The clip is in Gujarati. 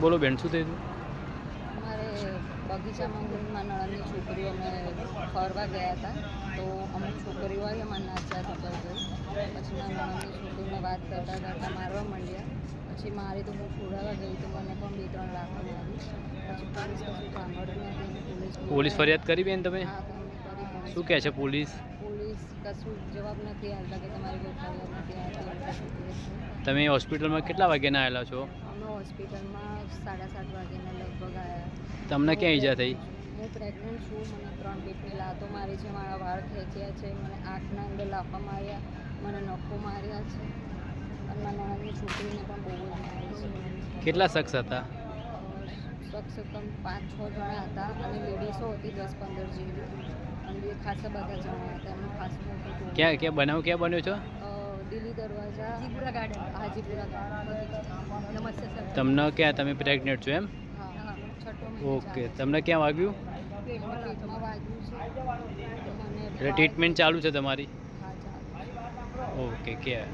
બોલો બેન શું થયું અમારે બગીચામાં ગુણમાં નળની છોકરીઓ અમે ફરવા ગયા હતા. તો અમુક છોકરીઓ આવી અમારે નાચ્યા હતા પર ગઈ પછી મારા નળની છોકરીને વાત કરતા કરતા મારવા માંડ્યા. પછી મારી તો હું છોડાવવા ગઈ તો મને પણ બે ત્રણ લાખ મારી પછી પોલીસ ફરિયાદ કરી બેન તમે? શું કહે છે પોલીસ? પોલીસ કશું જવાબ નથી આવતા કે તમારી કોઈ ફરિયાદ નથી આવતી. તમે હોસ્પિટલમાં કેટલા વાગ્યાના આવેલા છો? હોસ્પિટલમાં સાડા સાત વાગ્યાના લગભગ આવ્યા તમને ક્યાં ઈજા થઈ? હું પ્રેગ્નન્ટ છું મને ત્રણ બીટની લાતો મારી છે મારા વાળ ખેંચ્યા છે મને આંખના અંદર લાફા માર્યા મને નખો માર્યા છે અને મારા નાની છોકરીને પણ બહુ જ છે. કેટલા શખ્સ હતા? શખ્સ કમ પાંચ છ જણા હતા અને લેડીઝો હતી દસ પંદર જેવી. અને ખાસા બધા જણા હતા એમનું ખાસ ક્યાં ક્યાં બનાવ ક્યાં બન્યો છો? દિલ્હી દરવાજા હાજીપુરા ગાર્ડન. હાજીપુરા ગાર્ડન. નમસ્તે સર. તમને ક્યાં? તમે પ્રેગ્નેન્ટ છો એમ? હા છઠ્ઠો મહિનો ઓકે તમને ક્યાં વાગ્યું? એટલે ટ્રીટમેન્ટ ચાલુ છે તમારી? ઓકે ક્યાં?